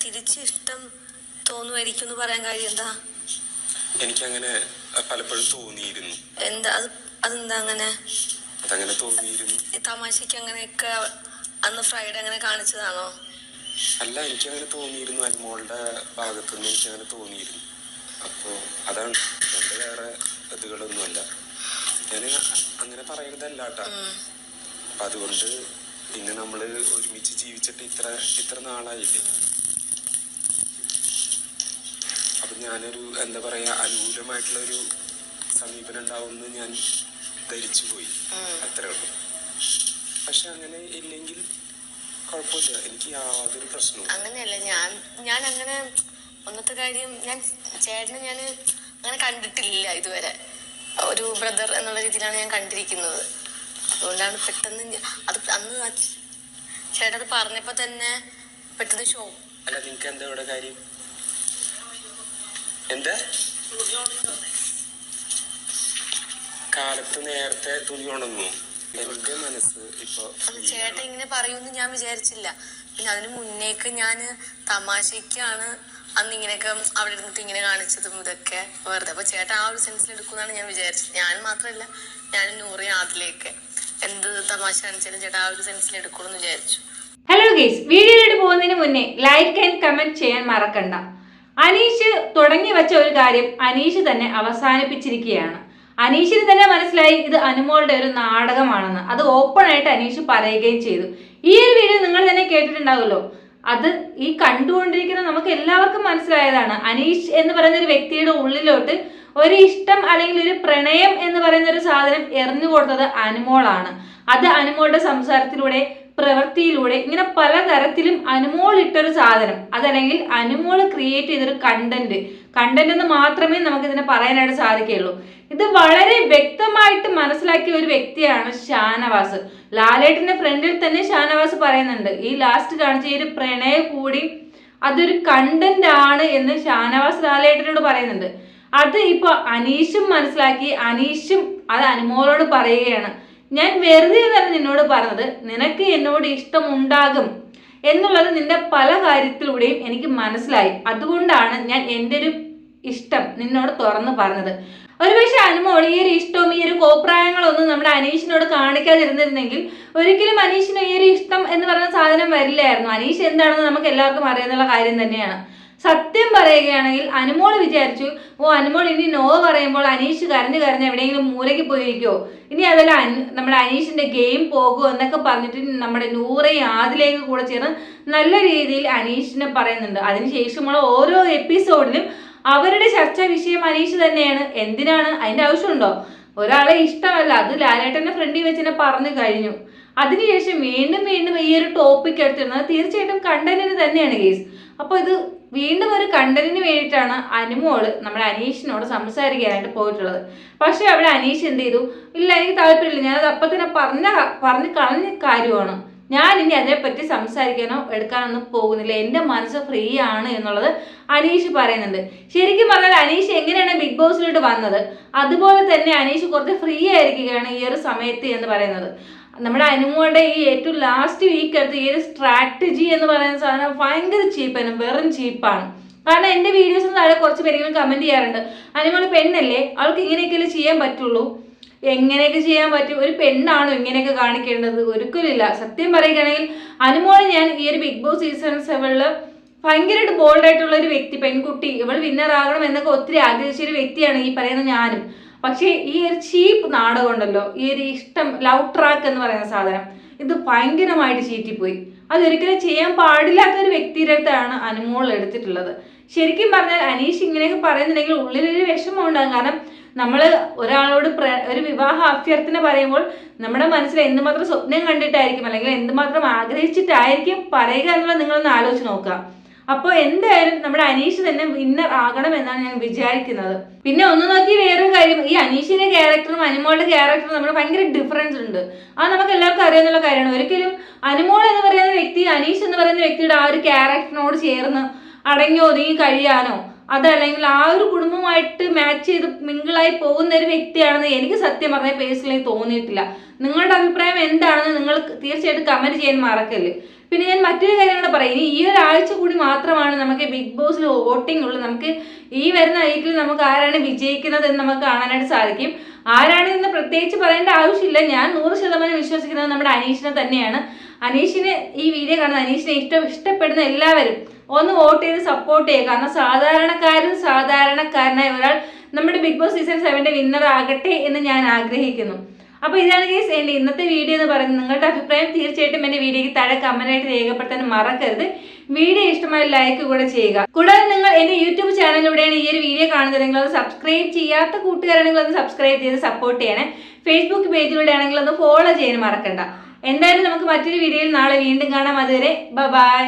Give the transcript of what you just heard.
തിരിച്ച് ഇഷ്ടം തോന്നുമായിരിക്കും എന്ന് പറയാൻ കാര്യം എന്താ എനിക്കങ്ങനെ പലപ്പോഴും തോന്നിയിരുന്നു. എന്താ? അത് അതെന്താ അങ്ങനെ? അതങ്ങനെ തോന്നിയിരുന്നു. തമാശക്ക് അങ്ങനെയൊക്കെ അന്ന് ഫ്രൈഡേ അങ്ങനെ കാണിച്ചതാണോ? അല്ല എനിക്കങ്ങനെ തോന്നിയിരുന്നു. അനുമോളുടെ ഭാഗത്തുനിന്ന് എനിക്കങ്ങനെ തോന്നിയിരുന്നു. അപ്പോൾ അതാണ് എന്റെ വേറെ ഇതുകളൊന്നുമല്ല. ഞാൻ അങ്ങനെ പറയുന്നതല്ല കേട്ടോ. അപ്പം അതുകൊണ്ട് പിന്നെ നമ്മൾ ഒരുമിച്ച് ജീവിച്ചിട്ട് ഇത്ര ഇത്ര നാളായില്ലേ അപ്പം ഞാനൊരു എന്താ പറയുക അനുകൂലമായിട്ടുള്ള ഒരു സമീപനം ഉണ്ടാവുമെന്ന് ഞാൻ ധരിച്ചു പോയി. അത്ര ഉള്ളൂ. പക്ഷെ അങ്ങനെ ഇല്ലെങ്കിൽ കുഴപ്പമില്ല. എനിക്ക് യാതൊരു പ്രശ്നവും അങ്ങനെയല്ല ഞാൻ ഞാൻ അങ്ങനെ ഒന്നത്തെ കാര്യം ഞാൻ ചേട്ടനെ ഞാൻ അങ്ങനെ കണ്ടിട്ടില്ല ഇതുവരെ. ഒരു ബ്രദർ എന്നുള്ള രീതിയിലാണ് ഞാൻ കണ്ടിരിക്കുന്നത്. അതുകൊണ്ടാണ് പെട്ടെന്ന് അത് അന്ന് ചേട്ടത് ചേട്ടൻ പറഞ്ഞപ്പോ തന്നെ പെട്ടെന്ന് ഷോ അല്ല നിങ്ങൾക്ക് എന്താ ഇവിടെ കാര്യം? എന്താ? കാലത്ത് നേരത്തെ തുണി ഉണങ്ങും. എന്റെ മനസ്സ് ഇപ്പൊ ചേട്ടൻ ഇങ്ങനെ പറയുമെന്ന് ഞാൻ വിചാരിച്ചില്ല. പിന്നെ അതിന് മുന്നേക്ക് ഞാൻ തമാശക്കാണ് അന്ന് ഇങ്ങനെയൊക്കെ അവിടെ ഇരുന്നിട്ട് ഇങ്ങനെ കാണിച്ചതും ഇതൊക്കെ വെറുതെ. അപ്പൊ ചേട്ടൻ ആ ഒരു സെൻസിൽ എടുക്കുമെന്നാണ് ഞാൻ വിചാരിച്ചത്. ഞാൻ മാത്രമല്ല ഞാൻ നൂറി ആദിലേക്ക് എന്ത് തമാശ കാണിച്ചാലും ചേട്ടാ ആ ഒരു സെൻസിൽ എടുക്കുമെന്ന് വിചാരിച്ചു. ഹലോ ഗേസ് വീഡിയോയിലോട്ട് പോകുന്നതിന് മുന്നേ ലൈക്ക് ആൻഡ് കമന്റ് ചെയ്യാൻ മറക്കണ്ട. അനീഷ് തുടങ്ങി വെച്ച ഒരു കാര്യം അനീഷ് തന്നെ അവസാനിപ്പിച്ചിരിക്കുകയാണ്. അനീഷിന് തന്നെ മനസ്സിലായി ഇത് അനുമോളുടെ ഒരു നാടകമാണെന്ന്. അത് ഓപ്പൺ ആയിട്ട് അനീഷ് പറയുകയും ചെയ്തു. ഈ ഒരു വീഡിയോ നിങ്ങൾ തന്നെ കേട്ടിട്ടുണ്ടാവുമല്ലോ. അത് ഈ കണ്ടുകൊണ്ടിരിക്കുന്ന നമുക്ക് എല്ലാവർക്കും മനസ്സിലായതാണ്. അനീഷ് എന്ന് പറയുന്ന ഒരു വ്യക്തിയുടെ ഉള്ളിലോട്ട് ഒരു ഇഷ്ടം അല്ലെങ്കിൽ ഒരു പ്രണയം എന്ന് പറയുന്ന ഒരു സാധനം എറിഞ്ഞു കൊടുത്തത് അനുമോളാണ്. അത് അനുമോളുടെ സംസാരത്തിലൂടെ പ്രവൃത്തിയിലൂടെ ഇങ്ങനെ പലതരത്തിലും അനുമോൾ ഇട്ടൊരു സാധനം. അതല്ലെങ്കിൽ അനുമോൾ ക്രിയേറ്റ് ചെയ്തൊരു കണ്ടന്റ് കണ്ടന്റ് എന്ന് മാത്രമേ നമുക്ക് ഇതിനെ പറയാനായിട്ട് സാധിക്കുകയുള്ളൂ. ഇത് വളരെ വ്യക്തമായിട്ട് മനസ്സിലാക്കിയ ഒരു വ്യക്തിയാണ് ഷാനവാസ്. ലാലേട്ടിന്റെ ഫ്രണ്ടിൽ തന്നെ ഷാനവാസ് പറയുന്നുണ്ട് ഈ ലാസ്റ്റ് കാണിച്ച ഈ ഒരു പ്രണയ കൂടി അതൊരു കണ്ടന്റ് ആണ് എന്ന് ഷാനവാസ് ലാലേട്ടനോട് പറയുന്നുണ്ട്. അത് ഇപ്പൊ അനീഷും മനസ്സിലാക്കി അനീഷും അത് അനുമോളോട് പറയുകയാണ്. ഞാൻ വെറുതെ തന്നെ നിന്നോട് പറഞ്ഞത് നിനക്ക് എന്നോട് ഇഷ്ടമുണ്ടാകും എന്നുള്ളത് നിന്റെ പല കാര്യത്തിലൂടെയും എനിക്ക് മനസ്സിലായി. അതുകൊണ്ടാണ് ഞാൻ എന്റെ ഒരു ഇഷ്ടം നിന്നോട് തുറന്ന് പറഞ്ഞത്. ഒരുപക്ഷെ അനുമോൾ ഈ ഒരു ഇഷ്ടവും ഈ ഒരു കോപ്രായങ്ങളൊന്നും നമ്മുടെ അനീഷിനോട് കാണിക്കാതിരുന്നിരുന്നെങ്കിൽ ഒരിക്കലും അനീഷിന് ഈ ഒരു ഇഷ്ടം എന്ന് പറയുന്ന സാധനം വരില്ലായിരുന്നു. അനീഷ് എന്താണെന്ന് നമുക്ക് എല്ലാവർക്കും അറിയാന്നുള്ള കാര്യം തന്നെയാണ്. സത്യം പറയുകയാണെങ്കിൽ അനുമോൾ വിചാരിച്ചു ഓ അനുമോൾ ഇനി നോ പറയുമ്പോൾ അനീഷ് കരഞ്ഞു കരഞ്ഞ് എവിടെയെങ്കിലും മൂലയ്ക്ക് പോയിരിക്കോ ഇനി അതല്ല നമ്മുടെ അനീഷിന്റെ ഗെയിം പോകുമോ എന്നൊക്കെ പറഞ്ഞിട്ട് നമ്മുടെ നൂറയും ആദിലേക്ക് കൂടെ ചേർന്ന് നല്ല രീതിയിൽ അനീഷിനെ പറയുന്നുണ്ട്. അതിനുശേഷമുള്ള ഓരോ എപ്പിസോഡിലും അവരുടെ ചർച്ചാ വിഷയം അനീഷ് തന്നെയാണ്. എന്തിനാണ്? അതിന്റെ ആവശ്യമുണ്ടോ? ഒരാളെ ഇഷ്ടമല്ല. അത് ലാലേട്ടന്റെ ഫ്രണ്ടിൽ വെച്ച് തന്നെ പറഞ്ഞു കഴിഞ്ഞു. അതിനുശേഷം വീണ്ടും വീണ്ടും ഈ ഒരു ടോപ്പിക് എടുത്തിരുന്നത് തീർച്ചയായിട്ടും കണ്ടന്റിന് തന്നെയാണ് കേസ് അപ്പോൾ ഇത് വീണ്ടും ഒരു കണ്ടന്റിന് വേണ്ടിയിട്ടാണ് അനുമോൾ നമ്മുടെ അനീഷിനോട് സംസാരിക്കാനായിട്ട് പോയിട്ടുള്ളത്. പക്ഷെ അവിടെ അനീഷ് എന്ത് ചെയ്തു? ഇല്ല എനിക്ക് താല്പര്യമില്ല. ഞാനത് അപ്പം തന്നെ പറഞ്ഞ പറഞ്ഞ് കളഞ്ഞ കാര്യമാണ്. ഞാൻ ഇനി അതിനെപ്പറ്റി സംസാരിക്കാനോ എടുക്കാനൊന്നും പോകുന്നില്ല. എന്റെ മനസ്സ് ഫ്രീ ആണ് എന്നുള്ളത് അനീഷ് പറയുന്നുണ്ട്. ശരിക്കും പറഞ്ഞാൽ അനീഷ് എങ്ങനെയാണ് ബിഗ് ബോസിലോട്ട് വന്നത്? അതുപോലെ തന്നെ അനീഷ് കുറച്ച് ഫ്രീ ആയിരിക്കുകയാണ് ഈ ഒരു സമയത്ത് എന്ന് പറയുന്നത്. നമ്മുടെ അനുമോളുടെ ഈ ഏറ്റവും ലാസ്റ്റ് വീക്ക് ഈ ഒരു സ്ട്രാറ്റജി എന്ന് പറയുന്ന സാധനം ഭയങ്കര ചീപ്പാണ് വെറും ചീപ്പാണ് കാരണം എന്റെ വീഡിയോസിന് താഴെ കുറച്ച് പേരെങ്കിലും കമന്റ് ചെയ്യാറുണ്ട്. അനുമോൾ പെണ്ണല്ലേ? അവൾക്ക് ഇങ്ങനെയൊക്കെയല്ലേ ചെയ്യാൻ പറ്റുള്ളൂ? എങ്ങനെയൊക്കെ ചെയ്യാൻ പറ്റും? ഒരു പെണ്ണാണോ ഇങ്ങനെയൊക്കെ കാണിക്കേണ്ടത്? ഒരിക്കലില്ല സത്യം പറയുകയാണെങ്കിൽ അനുമോളെ ഞാൻ ഈ ഒരു ബിഗ് ബോസ് സീസൺ സെവനിൽ ഭയങ്കരമായിട്ട് ബോൾഡായിട്ടുള്ള ഒരു വ്യക്തി പെൺകുട്ടി. ഇവൾ വിന്നർ ആകണം എന്നൊക്കെ ഒത്തിരി ആഗ്രഹിച്ച ഒരു വ്യക്തിയാണ് ഈ പറയുന്ന ഞാനും. പക്ഷേ ഈ ഒരു ചീപ്പ് നാടകം ഉണ്ടല്ലോ ഈ ഒരു ഇഷ്ടം ലവ് ട്രാക്ക് എന്ന് പറയുന്ന സാധനം ഇത് ഭയങ്കരമായിട്ട് ചീറ്റിപ്പോയി. അതൊരിക്കലും ചെയ്യാൻ പാടില്ലാത്ത ഒരു വ്യക്തിയുടെ അടുത്താണ് അനുമോൾ എടുത്തിട്ടുള്ളത്. ശരിക്കും പറഞ്ഞാൽ അനീഷ് ഇങ്ങനെയൊക്കെ പറയുന്നുണ്ടെങ്കിൽ ഉള്ളിലൊരു വിഷമം ഉണ്ടാകും കാരണം നമ്മൾ ഒരാളോട് ഒരു വിവാഹ അഭ്യർത്ഥന പറയുമ്പോൾ നമ്മുടെ മനസ്സിൽ എന്തുമാത്രം സ്വപ്നം കണ്ടിട്ടായിരിക്കും അല്ലെങ്കിൽ എന്തുമാത്രം ആഗ്രഹിച്ചിട്ടായിരിക്കും പറയുക എന്നുള്ളത് നിങ്ങളൊന്ന് ആലോചിച്ച് നോക്കുക. അപ്പോൾ എന്തായാലും നമ്മുടെ അനീഷ് തന്നെ വിന്നർ ആകണം എന്നാണ് ഞാൻ വിചാരിക്കുന്നത്. പിന്നെ ഒന്ന് നോക്കി വേറൊരു കാര്യം ഈ അനീഷിന്റെ ക്യാരക്ടറും അനുമോളുടെ ക്യാരക്ടറും നമ്മൾ ഭയങ്കര ഡിഫറൻസ് ഉണ്ട്. അത് നമുക്ക് എല്ലാവർക്കും അറിയാവുന്ന കാര്യമാണ്. ഒരിക്കലും അനുമോൾ എന്ന് പറയുന്ന വ്യക്തി അനീഷ് എന്ന് പറയുന്ന വ്യക്തിയുടെ ആ ഒരു ക്യാരക്ടറിനോട് ചേർന്ന് അടങ്ങി ഒതുങ്ങി കഴിയാനോ അതല്ലെങ്കിൽ ആ ഒരു കുടുംബമായിട്ട് മാച്ച് ചെയ്ത് മിങ്കിളായി പോകുന്ന ഒരു വ്യക്തിയാണെന്ന് എനിക്ക് സത്യം പറഞ്ഞ പേഴ്സണലി തോന്നിയിട്ടില്ല. നിങ്ങളുടെ അഭിപ്രായം എന്താണെന്ന് നിങ്ങൾ തീർച്ചയായിട്ടും കമന്റ് ചെയ്യാൻ മറക്കല്ലേ. പിന്നെ ഞാൻ മറ്റൊരു കാര്യം കൂടെ പറയാം. ഇനി ഈ ഒരാഴ്ച കൂടി മാത്രമാണ് നമുക്ക് ബിഗ് ബോസിൽ വോട്ടിംഗ് ഉള്ളൂ. നമുക്ക് ഈ വരുന്ന വീക്കിൽ നമുക്ക് ആരാണ് വിജയിക്കുന്നത് എന്ന് നമുക്ക് കാണാനായിട്ട് സാധിക്കും. ആരാണ് എന്ന് പ്രത്യേകിച്ച് പറയേണ്ട ആവശ്യമില്ല. ഞാൻ നൂറ് ശതമാനം വിശ്വസിക്കുന്നത് നമ്മുടെ അനീഷിനെ തന്നെയാണ്. അനീഷിന് ഈ വീഡിയോ കാണുന്ന അനീഷിനെ ഇഷ്ടം ഇഷ്ടപ്പെടുന്ന എല്ലാവരും ഒന്ന് വോട്ട് ചെയ്ത് സപ്പോർട്ട് ചെയ്യുക. കാരണം സാധാരണക്കാരും സാധാരണക്കാരനായ ഒരാൾ നമ്മുടെ ബിഗ് ബോസ് സീസൺ സെവന്റെ വിന്നർ ആകട്ടെ എന്ന് ഞാൻ ആഗ്രഹിക്കുന്നു. അപ്പോൾ ഇതാണ് കേസ് എന്റെ ഇന്നത്തെ വീഡിയോ എന്ന് പറയുന്നത്. നിങ്ങളുടെ അഭിപ്രായം തീർച്ചയായിട്ടും എന്റെ വീഡിയോയ്ക്ക് താഴെ കമന്റ് ആയിട്ട് രേഖപ്പെടുത്താൻ മറക്കരുത്. വീഡിയോ ഇഷ്ടമായ ലൈക്ക് കൂടെ ചെയ്യുക. കൂടാതെ നിങ്ങൾ എന്റെ യൂട്യൂബ് ചാനലിലൂടെയാണ് ഈ ഒരു വീഡിയോ കാണുന്നതെങ്കിൽ അത് സബ്സ്ക്രൈബ് ചെയ്യാത്ത കൂട്ടുകാരാണെങ്കിൽ അത് സബ്സ്ക്രൈബ് ചെയ്ത് സപ്പോർട്ട് ചെയ്യണേ. ഫേസ്ബുക്ക് പേജിലൂടെ ആണെങ്കിൽ അത് ഫോളോ ചെയ്യാൻ മറക്കണ്ട. എന്തായാലും നമുക്ക് മറ്റൊരു വീഡിയോയിൽ നാളെ വീണ്ടും കാണാം. അതുവരെ ബൈ